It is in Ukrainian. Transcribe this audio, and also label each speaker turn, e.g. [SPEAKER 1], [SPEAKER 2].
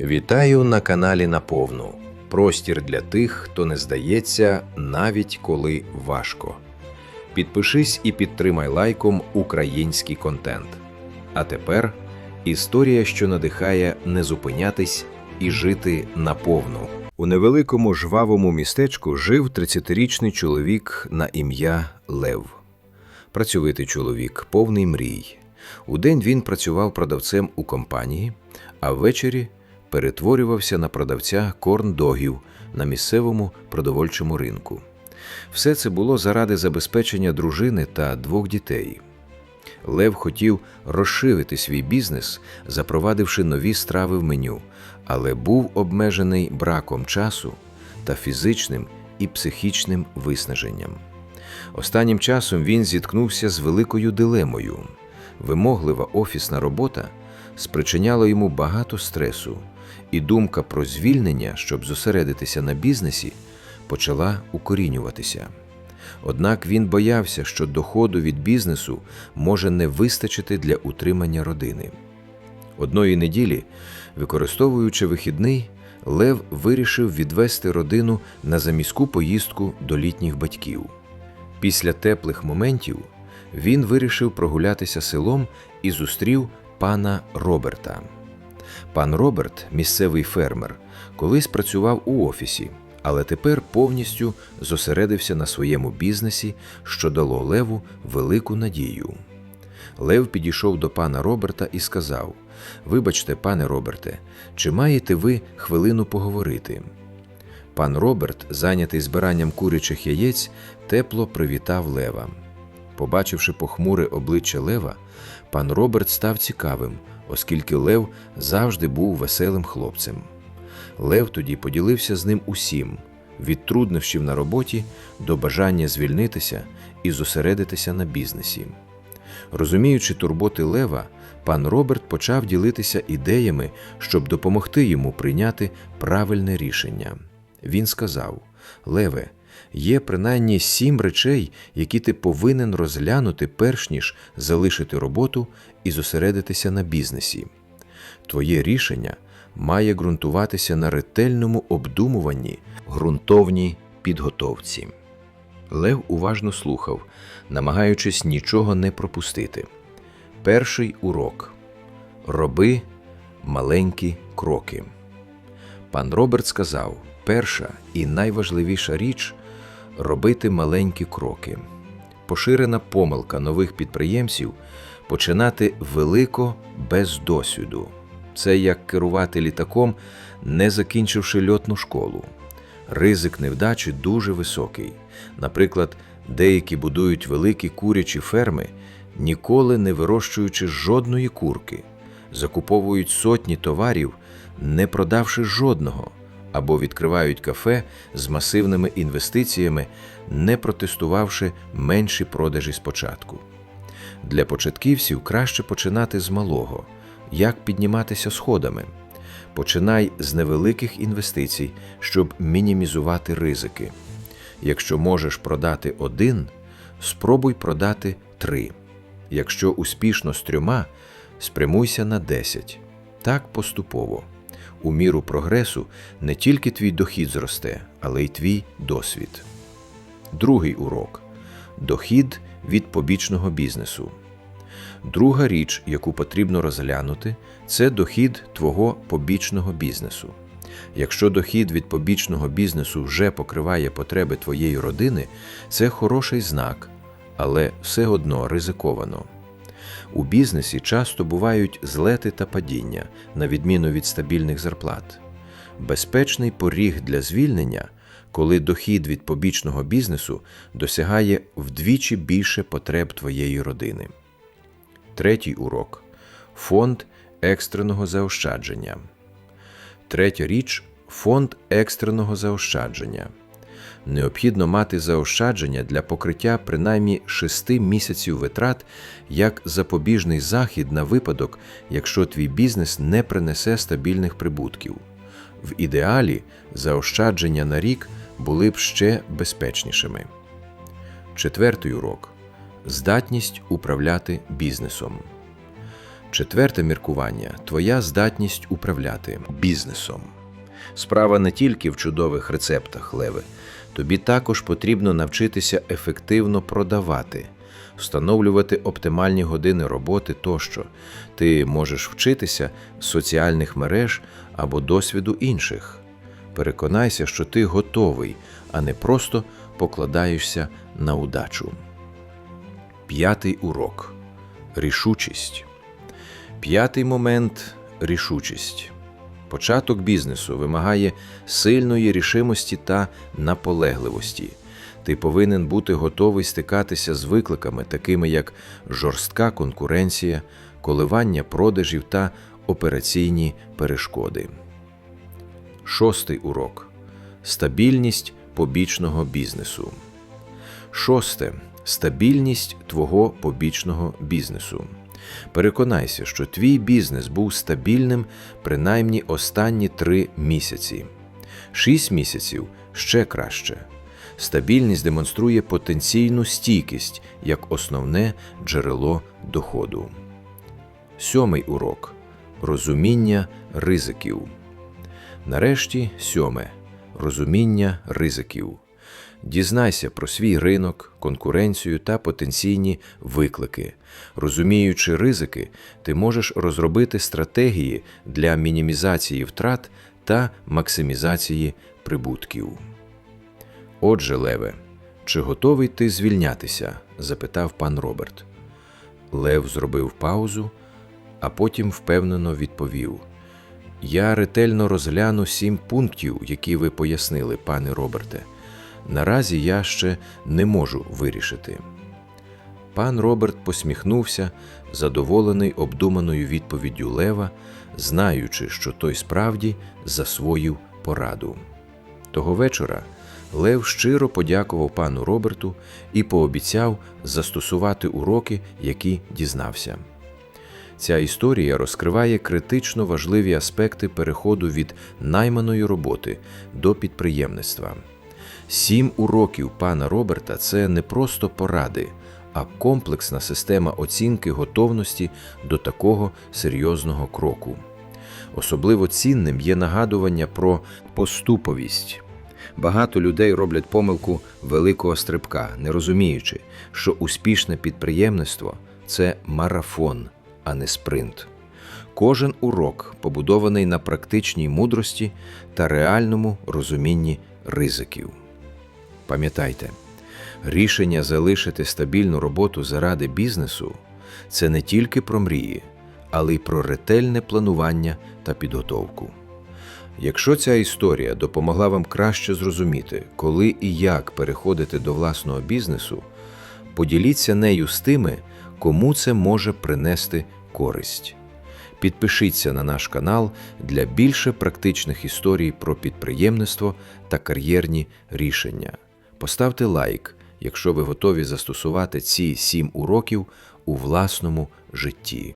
[SPEAKER 1] Вітаю на каналі Наповну. Простір для тих, хто не здається, навіть коли важко. Підпишись і підтримай лайком український контент. А тепер історія, що надихає не зупинятись і жити наповну. У невеликому жвавому містечку жив 30-річний чоловік на ім'я Лев. Працьовитий чоловік, повний мрій. Удень він працював продавцем у компанії, а ввечері перетворювався на продавця корн-догів на місцевому продовольчому ринку. Все це було заради забезпечення дружини та двох дітей. Лев хотів розширити свій бізнес, запровадивши нові страви в меню, але був обмежений браком часу та фізичним і психічним виснаженням. Останнім часом він зіткнувся з великою дилемою. Вимоглива офісна робота спричиняла йому багато стресу, і думка про звільнення, щоб зосередитися на бізнесі, почала укорінюватися. Однак він боявся, що доходу від бізнесу може не вистачити для утримання родини. Одної неділі, використовуючи вихідний, Лев вирішив відвести родину на заміську поїздку до літніх батьків. Після теплих моментів він вирішив прогулятися селом і зустрів пана Роберта. Пан Роберт, місцевий фермер, колись працював у офісі, але тепер повністю зосередився на своєму бізнесі, що дало Леву велику надію. Лев підійшов до пана Роберта і сказав: Вибачте, пане Роберте, чи маєте ви хвилину поговорити? Пан Роберт, зайнятий збиранням курячих яєць, тепло привітав Лева. Побачивши похмуре обличчя Лева, пан Роберт став цікавим, оскільки Лев завжди був веселим хлопцем. Лев тоді поділився з ним усім від труднощів на роботі до бажання звільнитися і зосередитися на бізнесі. Розуміючи турботи Лева, пан Роберт почав ділитися ідеями, щоб допомогти йому прийняти правильне рішення. Він сказав: Леве, є принаймні сім речей, які ти повинен розглянути, перш ніж залишити роботу і зосередитися на бізнесі. Твоє рішення має ґрунтуватися на ретельному обдумуванні, ґрунтовній підготовці. Лев уважно слухав, намагаючись нічого не пропустити. Перший урок роби маленькі кроки. Пан Роберт сказав: перша і найважливіша річ робити маленькі кроки. Поширена помилка нових підприємців починати велико без досвіду. Це як керувати літаком, не закінчивши льотну школу. Ризик невдачі дуже високий. Наприклад, деякі будують великі курячі ферми, ніколи не вирощуючи жодної курки, закуповують сотні товарів, не продавши жодного, або відкривають кафе з масивними інвестиціями, не протестувавши менші продажі спочатку. Для початківців краще починати з малого, як підніматися сходами. Починай з невеликих інвестицій, щоб мінімізувати ризики. Якщо можеш продати один, спробуй продати три. Якщо успішно з трьома, спрямуйся на 10. Так поступово. У міру прогресу не тільки твій дохід зросте, але й твій досвід. Другий урок дохід від побічного бізнесу. Друга річ, яку потрібно розглянути, це дохід твого побічного бізнесу. Якщо дохід від побічного бізнесу вже покриває потреби твоєї родини, це хороший знак, але все одно ризиковано. У бізнесі часто бувають злети та падіння, на відміну від стабільних зарплат. Безпечний поріг для звільнення, коли дохід від побічного бізнесу досягає вдвічі більше потреб твоєї родини. Третій урок фонд екстреного заощадження. Третя річ фонд екстреного заощадження. Необхідно мати заощадження для покриття принаймні 6 місяців витрат як запобіжний захід на випадок, якщо твій бізнес не принесе стабільних прибутків. В ідеалі заощадження на рік були б ще безпечнішими. Четвертий урок здатність управляти бізнесом. Четверте міркування твоя здатність управляти бізнесом. Справа не тільки в чудових рецептах, Леве. Тобі також потрібно навчитися ефективно продавати, встановлювати оптимальні години роботи тощо. Ти можеш вчитися з соціальних мереж або досвіду інших. Переконайся, що ти готовий, а не просто покладаєшся на удачу. П'ятий урок рішучість. П'ятий момент рішучість. Початок бізнесу вимагає сильної рішимості та наполегливості. Ти повинен бути готовий стикатися з викликами, такими як жорстка конкуренція, коливання продажів та операційні перешкоди. Шостий урок стабільність побічного бізнесу. Шосте стабільність твого побічного бізнесу. Переконайся, що твій бізнес був стабільним принаймні останні три місяці. Шість місяців ще краще. Стабільність демонструє потенційну стійкість як основне джерело доходу. Сьомий урок розуміння ризиків. Нарешті сьоме розуміння ризиків. Дізнайся про свій ринок, конкуренцію та потенційні виклики. Розуміючи ризики, ти можеш розробити стратегії для мінімізації втрат та максимізації прибутків. Отже, Леве, чи готовий ти звільнятися? запитав пан Роберт. Лев зробив паузу, а потім впевнено відповів: Я ретельно розгляну сім пунктів, які ви пояснили, пане Роберте. Наразі я ще не можу вирішити. Пан Роберт посміхнувся, задоволений обдуманою відповіддю Лева, знаючи, що той справді засвоїв пораду. Того вечора Лев щиро подякував пану Роберту і пообіцяв застосувати уроки, які дізнався. Ця історія розкриває критично важливі аспекти переходу від найманої роботи до підприємництва. Сім уроків пана Роберта це не просто поради, а комплексна система оцінки готовності до такого серйозного кроку. Особливо цінним є нагадування про поступовість. Багато людей роблять помилку великого стрибка, не розуміючи, що успішне підприємництво це марафон, а не спринт. Кожен урок побудований на практичній мудрості та реальному розумінні ризиків. Пам'ятайте, рішення залишити стабільну роботу заради бізнесу це не тільки про мрії, але й про ретельне планування та підготовку. Якщо ця історія допомогла вам краще зрозуміти, коли і як переходити до власного бізнесу, поділіться нею з тими, кому це може принести користь. Підпишіться на наш канал для більше практичних історій про підприємництво та кар'єрні рішення. Поставте лайк, якщо ви готові застосувати ці сім уроків у власному житті.